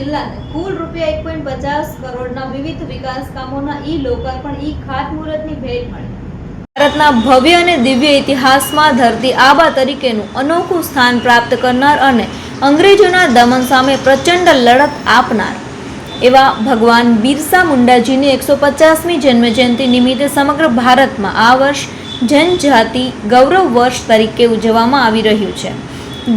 જિલ્લાને કુલ રૂપિયા એક પોઈન્ટ પચાસ કરોડના વિવિધ વિકાસ કામોના ઈ લોકાર્પણ, ઈ ખાતમુહૂર્તની ભેટ મળી. ભારતના ભવ્ય અને દિવ્ય ઇતિહાસમાં ધરતી આબા તરીકેનું અનોખું સ્થાન પ્રાપ્ત કરનાર અને અંગ્રેજોના દમન સામે પ્રચંડ લડત આપનાર. એવા ભગવાન બિરસા મુંડાજીની એકસો પચાસમી જન્મજયંતિ નિમિત્તે સમગ્ર ભારતમાં આ વર્ષ જનજાતિ ગૌરવ વર્ષ તરીકે ઉજવવામાં આવી રહ્યું છે.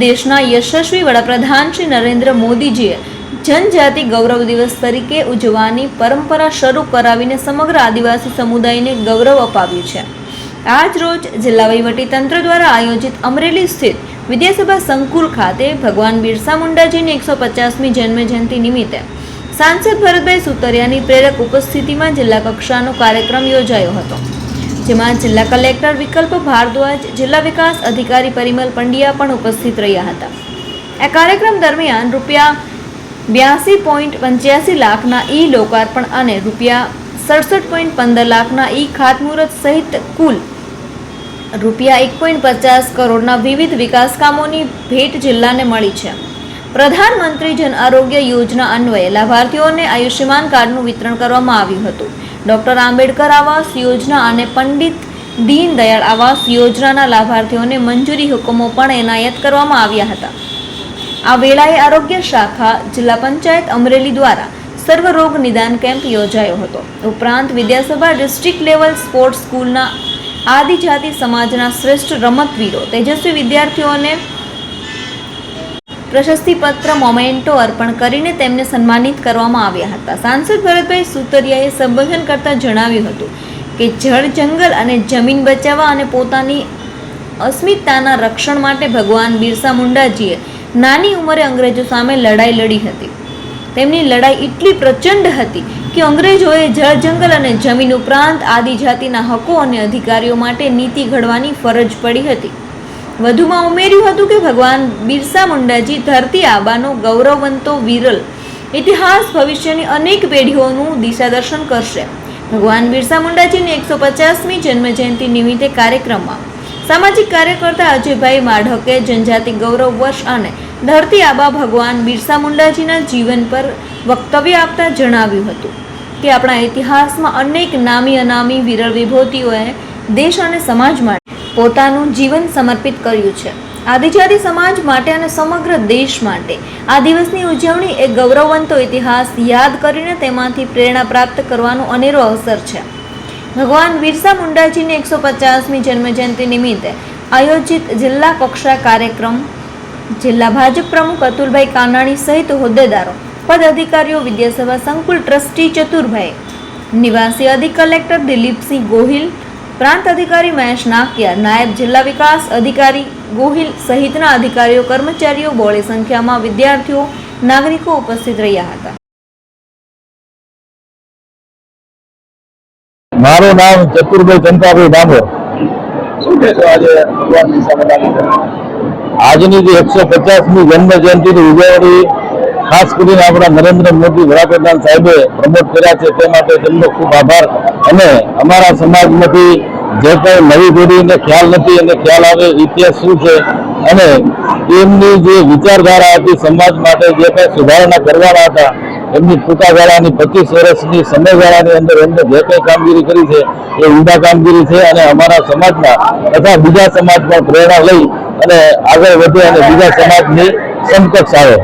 દેશના યશસ્વી વડાપ્રધાન શ્રી નરેન્દ્ર મોદીજીએ જનજાતિ ગૌરવ દિવસ તરીકે ઉજવવાની પરંપરા શરૂ કરાવીને સમગ્ર આદિવાસી સમુદાયને ગૌરવ અપાવ્યું છે. આજ રોજ જિલ્લા તંત્ર દ્વારા આયોજિત અમરેલી સ્થિત વિદ્યાસભા સંકુલ ખાતે ભગવાન બિરસા મુંડાજીની એકસો પચાસમી જન્મજયંતિ નિમિત્તે સાંસદ ભરતભાઈ સુતરિયાની પ્રેરક ઉપસ્થિતિમાં જિલ્લા કક્ષાનો કાર્યક્રમ યોજાયો હતો. જેમાં જિલ્લા કલેક્ટર વિકલ્પ ભારદ્વાજ, જિલ્લા વિકાસ અધિકારી પરિમલ પંડ્યા પણ ઉપસ્થિત રહ્યા હતા. આ કાર્યક્રમ દરમિયાન રૂપિયા બ્યાસી પોઈન્ટ પંચ્યાસી લાખના ઈ લોકાર્પણ અને રૂપિયા સડસઠ પોઈન્ટ પંદર લાખના ઈ ખાતમુહૂર્ત સહિત કુલ રૂપિયા એક પોઈન્ટ પચાસ કરોડના વિવિધ વિકાસ કામોની ભેટ જિલ્લાને મળી છે. પ્રધાનમંત્રી જન આરોગ્ય યોજના અન્વયે લાભાર્થીઓને આયુષ્યમાન કાર્ડનું વિતરણ કરવામાં આવ્યું હતું. ડોક્ટર આંબેડકર આવાસ યોજના અને પંડિત દીનદયાળ આવાસ યોજનાના લાભાર્થીઓને મંજૂરી હુકમો પણ એનાયત કરવામાં આવ્યા હતા. આ વેળાએ આરોગ્ય શાખા, જિલ્લા પંચાયત અમરેલી દ્વારા સર્વરોગ નિદાન કેમ્પ યોજાયો હતો. ઉપરાંત વિદ્યાસભા ડિસ્ટ્રિક્ટ લેવલ સ્પોર્ટ્સ સ્કૂલના આદિજાતિ સમાજના શ્રેષ્ઠ રમતવીરો, તેજસ્વી વિદ્યાર્થીઓને પ્રશસ્તિપત્ર, મોમેન્ટો અર્પણ કરીને તેમને સન્માનિત કરવામાં આવ્યા હતા. સાંસદ ભરતભાઈ સુતરિયાએ સંબોધન કરતા જણાવ્યું હતું કે, જળ, જંગલ અને જમીન બચાવવા અને પોતાની અસ્મિતાના રક્ષણ માટે ભગવાન બિરસા મુંડાજીએ નાની ઉંમરે અંગ્રેજો સામે લડાઈ લડી હતી. તેમની લડાઈ એટલી પ્રચંડ હતી કે અંગ્રેજોએ જળ જંગલ અને જમીન ઉપરાંત આદિજાતિના હકો અને અધિકારીઓ માટે નીતિ ઘડવાની ફરજ પડી હતી. વધુમાં ઉમેર્યું હતું કે ભગવાન બિરસા મુંડાજી ધરતી આબાનો ગૌરવવંતો વિરલ ઇતિહાસ, ભવિષ્યની અનેક પેઢીઓનું દિશાદર્શન કરશે. ભગવાન બિરસા મુંડાજીની એકસો પચાસમી જન્મજયંતિ નિમિત્તે કાર્યક્રમમાં સામાજિક કાર્યકર્તા અજયભાઈ માઢકે જનજાતિ ગૌરવ વર્ષ અને ધરતી આબા ભગવાન બિરસા મુંડાજીના જીવન પર વક્તવ્ય આપતા જણાવ્યું હતું કે આપણા ઇતિહાસમાં અનેક નામી અનામી વિરળ વિભૂતિઓએ દેશ અને સમાજ માટે પોતાનું જીવન સમર્પિત કર્યું છે. આદિજાતિ સમાજ માટે અને સમગ્ર દેશ માટે આ દિવસની ઉજવણી એ ગૌરવવંતો ઇતિહાસ યાદ કરીને તેમાંથી પ્રેરણા પ્રાપ્ત કરવાનો અનેરો અવસર છે. ભગવાન બિરસા મુંડાજીની એકસો પચાસમી જન્મજયંતિ નિમિત્તે આયોજિત જિલ્લા કક્ષા કાર્યક્રમ જિલ્લા ભાજપ પ્રમુખ અતુલભાઈ કાનાણી સહિત હોદ્દેદારો, પદ અધિકારીઓ, વિદ્યાસભા સંકુલ ટ્રસ્ટી ચતુરભાઈ, નિવાસી અધિક કલેક્ટર દિલીપસિંહ ગોહિલ, પ્રાંત અધિકારી મહેશ નાકિયા, નાયબ જિલ્લા વિકાસ અધિકારી ગોહિલ સહિતના અધિકારીઓ, કર્મચારીઓ બોળી સંખ્યામાં વિદ્યાર્થીઓ, નાગરિકો ઉપસ્થિત રહ્યા હતા. મારું નામ ચતુરભાઈ ચંપાભાઈ ડામોર. આજની જે એકસો પચાસમી જન્મ જયંતિની ઉજવણી ખાસ કરીને આપણા નરેન્દ્ર મોદી વડાપ્રધાન સાહેબે પ્રમોટ કર્યા છે તે માટે તેમનો ખૂબ આભાર. અને અમારા સમાજમાંથી જે કંઈ નવી પેઢીને ખ્યાલ નથી અને ખ્યાલ આવે ઇતિહાસ શું છે અને એમની જે વિચારધારા હતી સમાજ માટે જે કંઈ સુધારણા કરવાના હતા એમની ટૂંકાગાળાની પચીસ વર્ષની સમયગાળાની અંદર એમને જે કંઈ કામગીરી કરી છે, એ ઊંડા કામગીરી છે અને અમારા સમાજના તથા બીજા સમાજ પણ પ્રેરણા લઈ અને આગળ વધે અને બીજા સમાજની સમકક્ષ આવે.